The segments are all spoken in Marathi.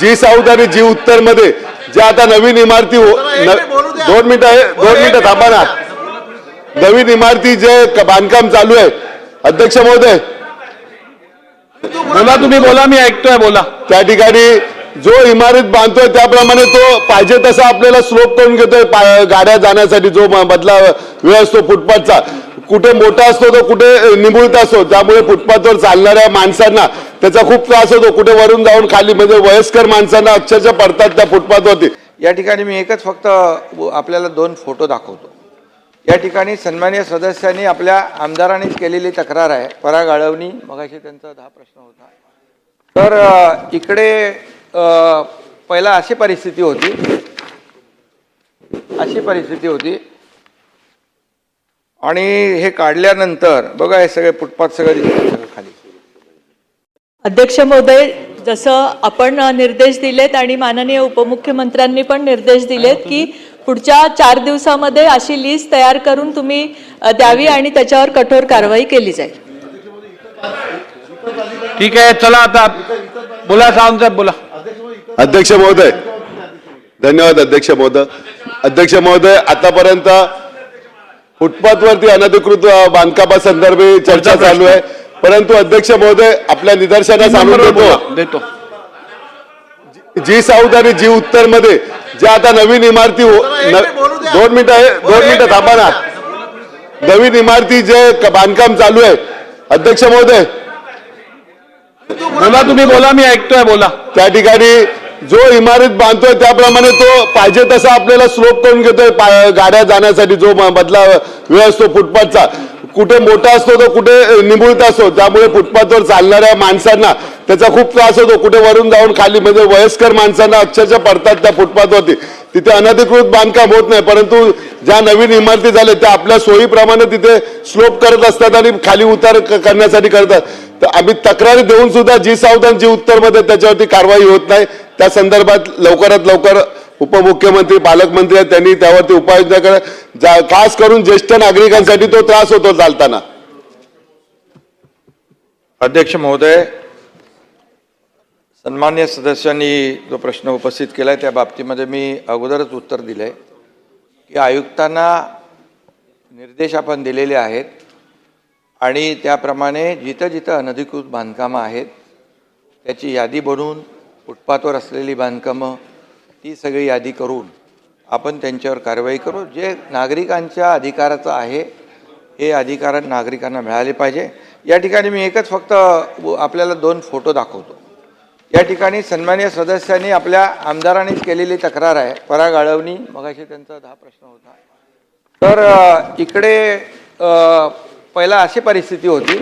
जी साऊथ आणि जी उत्तरमध्ये ज्या आता नवीन इमारती हो- दोन मिनिटं आहे दोन मिनिटं थांबा ना. नवीन इमारती जे बांधकाम चालू आहे. अध्यक्ष महोदय. बोला तुम्ही बोला मी ऐकतोय बोला. त्या ठिकाणी जो इमारत बांधतोय त्याप्रमाणे तो पाहिजे तसा आपल्याला स्लोप करून घेतोय. गाड्या जाण्यासाठी जो मधला वेळ असतो फुटपाथचा. कुठे मोठा असतो तो कुठे निमुळता असतो. त्यामुळे फुटपाथवर चालणाऱ्या माणसांना त्याचा खूप त्रास होतो. कुठे वरून जाऊन खाली म्हणजे वयस्कर माणसांना अक्षरशः पडतात त्या फुटपाथवरती. या ठिकाणी मी एकच फक्त आपल्याला दोन फोटो दाखवतो. या ठिकाणी सन्मान्य सदस्यांनी आपल्या आमदारांनीच केलेली तक्रार आहे. पराग आळवणी मगाशी त्यांचा दहा प्रश्न होता. तर इकडे पहिला अशी परिस्थिती होती. अशी परिस्थिती होती. आणि हे काढल्यानंतर बघा हे सगळे फुटपाथ सगळं दिसतात सगळं खाली. अध्यक्ष महोदय जसं आपण निर्देश दिलेत आणि माननीय उपमुख्यमंत्र्यांनी पण निर्देश दिलेत की पुढच्या चार दिवसामध्ये अशी लिस्ट तयार करून तुम्ही द्यावी आणि त्याच्यावर कठोर कारवाई केली जाईल. ठीक आहे चला आता. बोला साहेब बोला. अध्यक्ष महोदय. धन्यवाद अध्यक्ष महोदय. अध्यक्ष महोदय आतापर्यंत फुटपाथवरती अनधिकृत बांधकामासंदर्भी चर्चा चालू आहे. परंतु अध्यक्ष महोदय आपल्या निदर्शनास आणून देतो. देतो. जी साऊथ आणि जी उत्तरमध्ये ज्या आता नवीन इमारती हो- दोन मिनिटं आहे दोन मिनिटं थांबा ना. नवीन इमारती जे बांधकाम चालू आहे. अध्यक्ष महोदय. बोला तुम्ही बोला मी ऐकतोय बोला. त्या ठिकाणी जो इमारत बांधतोय त्याप्रमाणे तो पाहिजे तसा आपल्याला स्लोप करून घेतोय गाड्या जाण्यासाठी जो मधला वेळ असतो फुटपाथचा. कुठे मोठा असतो तो कुठे निमुळता असतो. त्यामुळे फुटपाथवर चालणाऱ्या माणसांना त्याचा खूप त्रास होतो. कुठे वरून जाऊन खाली म्हणजे वयस्कर माणसांना अक्षरशः पडतात त्या फुटपाथवरती. तिथे अनधिकृत बांधकाम होत नाही. परंतु ज्या नवीन इमारती झाल्या त्या आपल्या सोयीप्रमाणे तिथे स्लोप करत असतात आणि खाली उतार करण्यासाठी करतात. तर आम्ही तक्रारी देऊन सुद्धा जी सावधान आणि जी उत्तरमध्ये त्याच्यावरती कारवाई होत नाही त्या संदर्भात लवकरात लवकर उपमुख्यमंत्री पालकमंत्री आहेत त्यांनी त्यावरती उपाययोजना करा. जा- खास करून ज्येष्ठ नागरिकांसाठी तो त्रास होतो चालताना. अध्यक्ष महोदय सन्मान्य सदस्यांनी जो प्रश्न उपस्थित केला आहे त्या बाबतीमध्ये मी अगोदरच उत्तर दिलं आहे की आयुक्तांना निर्देश आपण दिलेले आहेत आणि त्याप्रमाणे जिथं जिथं अनधिकृत बांधकामं आहेत त्याची यादी बनवून फुटपाथवर असलेली बांधकामं ती सगळी यादी करून आपण त्यांच्यावर कारवाई करू. जे नागरिकांच्या अधिकाराचं आहे हे अधिकार नागरिकांना मिळाले पाहिजे. या ठिकाणी मी एकच फक्त आपल्याला दोन फोटो दाखवतो. या ठिकाणी सन्मान्य सदस्यांनी आपल्या आमदारांनीच केलेली तक्रार आहे. पराग आळवणी मगाशी त्यांचा दहा प्रश्न होता. तर इकडे पहिला अशी परिस्थिती होती.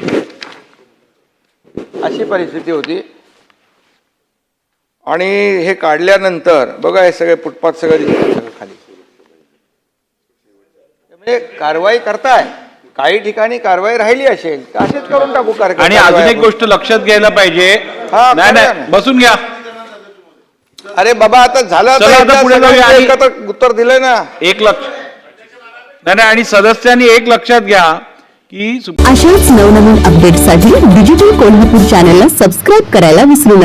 अशी परिस्थिती होती आणि हे काढल्यानंतर बघा हे सगळे फुटपाथ सगळं दिसतं सगळं खाली. म्हणजे कारवाई करताय. काही ठिकाणी कारवाई राहिली असेल तर असेच करून टाकू कारवाई. आणि अजून एक गोष्ट लक्षात घ्यायला पाहिजे. हा, नाही नाही. बसून घ्या. अरे बाबा आता झालं चला आता एकदा पुढे सगळ्यांचं जाऊया आणि- एकत्र उत्तर दिलंय ना. एक लक्ष. नाही नाही आणि सदस्यांनी एक लक्षात घ्या की अशाच नवनवीन अपडेटसाठी डिजिटल कोल्हापूर चॅनलला सबस्क्राईब करायला विसरू नका.